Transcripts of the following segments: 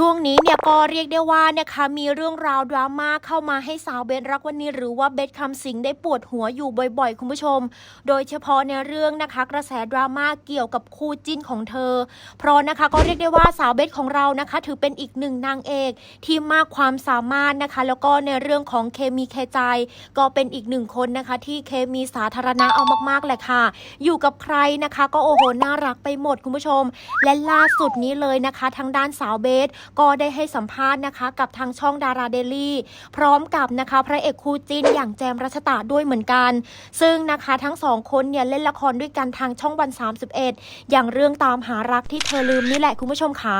ช่วงนี้เนี่ยก็เรียกได้ว่านะคะมีเรื่องราวดราม่าเข้ามาให้สาวเบสรักวันนี้หรือว่าเบสคำสิงได้ปวดหัวอยู่บ่อยๆ คุณผู้ชม โดยเฉพาะในเรื่องนะคะกระแสดราม่าเกี่ยวกับคู่จิ้นของเธอ เพราะนะคะก็เรียกได้ว่าสาวเบสของเรานะคะ ถือเป็นอีกหนึ่งนางเอกที่มากความสามารถนะคะ แล้วก็ในเรื่องของเคมีเคใจ ก็เป็นอีกหนึ่งคนนะคะที่เคมีสาธารณะเอามากๆแหละค่ะ อยู่กับใครนะคะ ก็โอ้โหน่ารักไปหมดคุณผู้ชม และล่าสุดนี้เลยนะคะ ทางด้านสาวเบสก็ได้ให้สัมภาษณ์นะคะ กับทางช่องดาราเดลี่ พร้อมกับนะคะพระเอกคู่จิ้นอย่างแจมรัชตะด้วยเหมือนกัน ซึ่งนะคะทั้งสองคนเนี่ยเล่นละครด้วยกันทางช่องวัน 31 อย่างเรื่องตามหารักที่เธอลืมนี่แหละคุณผู้ชมขา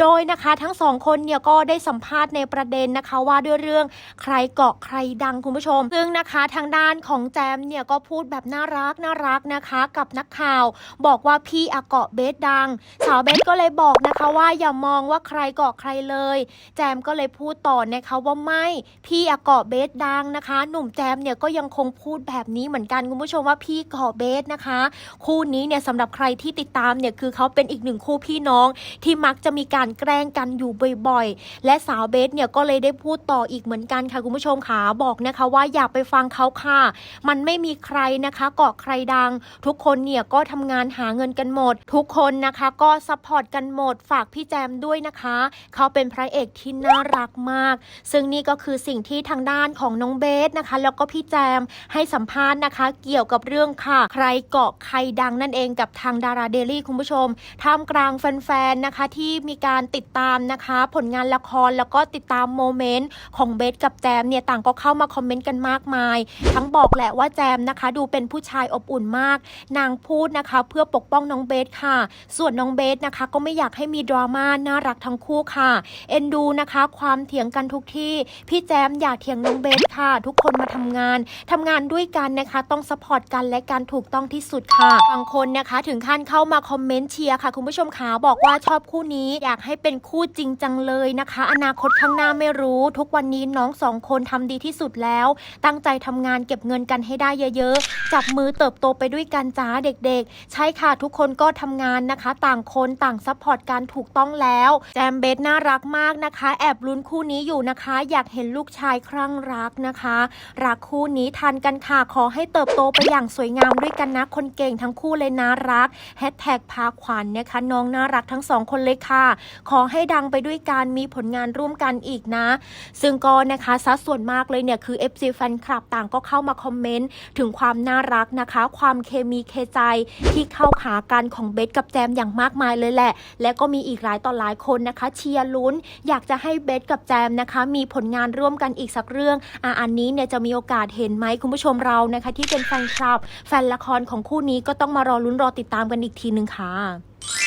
โดยนะคะทั้งสองคนเนี่ยก็ได้สัมภาษณ์ในประเด็นนะคะว่าด้วยเรื่องใครเกาะใครดังคุณผู้ชม ซึ่งนะคะทางด้านของแจมเนี่ยก็พูดแบบน่ารักน่ารักนะคะกับนักข่าว บอกว่าพี่อะเกาะเบสดัง สาวเบสก็เลยบอกนะคะว่าอย่ามองว่าใครเกาะใครเลย แจมก็เลยพูดต่อนะคะว่าไม่พี่อะเกาะเบสดังนะคะ หนุ่มแจมเนี่ยก็ยังคงพูดแบบนี้เหมือนกันคุณผู้ชมว่าพี่เกาะเบสนะคะ คู่นี้เนี่ยสำหรับใครที่ติดตามเนี่ยคือเขาเป็นอีกหนึ่งคู่พี่น้อง ที่มักจะมีการแกล้งกันอยู่บ่อยๆ และสาวเบสเนี่ยก็เลยได้พูดต่ออีกเหมือนกันค่ะคุณผู้ชมขาบอกนะคะว่าอย่าไปฟังเขาค่ะ มันไม่มีใครนะคะเกาะใครดัง ทุกคนเนี่ยก็ทำงานหาเงินกันหมด ทุกคนนะคะก็ซัพพอร์ตกันหมดฝากพี่แจมด้วยนะคะเขาเป็นพระเอกที่น่ารักมาก ซึ่งนี่ก็คือสิ่งที่ทางด้านของน้องเบสนะคะ แล้วก็พี่แจมให้สัมภาษณ์นะคะ เกี่ยวกับเรื่องค่ะ ใครเกาะใครดังนั่นเองกับทางดาราเดลี่คุณผู้ชมท่ามกลางแฟนๆนะคะที่มีการติดตามนะคะ ผลงานละครแล้วก็ติดตามโมเมนต์ของเบสกับแจมเนี่ยต่างก็เข้ามาคอมเมนต์กันมากมาย ทั้งบอกแหละว่าแจมนะคะ ดูเป็นผู้ชายอบอุ่นมาก นางพูดนะคะ เพื่อปกป้องน้องเบสค่ะ ส่วนน้องเบสนะคะ ก็ไม่อยากให้มีดราม่าน่ารักทั้งคู่ค่ะ เอ็นดูนะคะ ความเถียงกันทุกที่ พี่แจมอย่าเถียงน้องเบสค่ะ ทุกคนมาทำงานทำงานด้วยกันนะคะ ต้องสปอร์ตกันและการถูกต้องที่สุดค่ะ บางคนนะคะ ถึงขั้นเข้ามาคอมเมนต์เชียร์ค่ะ คุณผู้ชมขาบอกว่าชอบคู่นี้ อยากให้เป็นคู่จริงจังเลยนะคะ อนาคตข้างหน้าไม่รู้ ทุกวันนี้น้องสองคนทำดีที่สุดแล้ว ตั้งใจทำงานเก็บเงินกันให้ได้เยอะๆ จับมือเติบโตไปด้วยกันจ้าเด็กๆ ใช่ค่ะทุกคนก็ทำงานนะคะ ต่างคนต่างซัพพอร์ตกันถูกต้องแล้ว แจมเบบสน่ารักมากนะคะ แอบลุ้นคู่นี้อยู่นะคะ อยากเห็นลูกชายครั่งรักนะคะ รักคู่นี้ทันกันค่ะ ขอให้เติบโตไปอย่างสวยงามด้วยกันนะ คนเก่งทั้งคู่เลยนะรักแฮชแท็กพาขวัญนะคะ น้องน่ารักทั้งสองคนเลยค่ะ ขอให้ดังไปด้วยกันมีผลงานร่วมกันอีกนะ ซึ่งก็นะคะสัดส่วนมากเลยเนี่ยคือ FC แฟนคลับต่างก็เข้ามาคอมเมนต์ถึงความน่ารักนะคะ ความเคมีเคใจที่เข้าขากันของเบสกับแจมอย่างมากมายเลยแหละ และก็มีอีกหลายต่อหลายคนนะคะเชียร์ลุ้น อยากจะให้เบสกับแจมนะคะ มีผลงานร่วมกันอีกสักเรื่องอะอันนี้เนี่ยจะมีโอกาสเห็นไหมคุณผู้ชมเรานะคะ ที่เป็นแฟนคลับ แฟนละครของคู่นี้ก็ต้องมารอลุ้นรอติดตามกันอีกทีหนึ่งค่ะ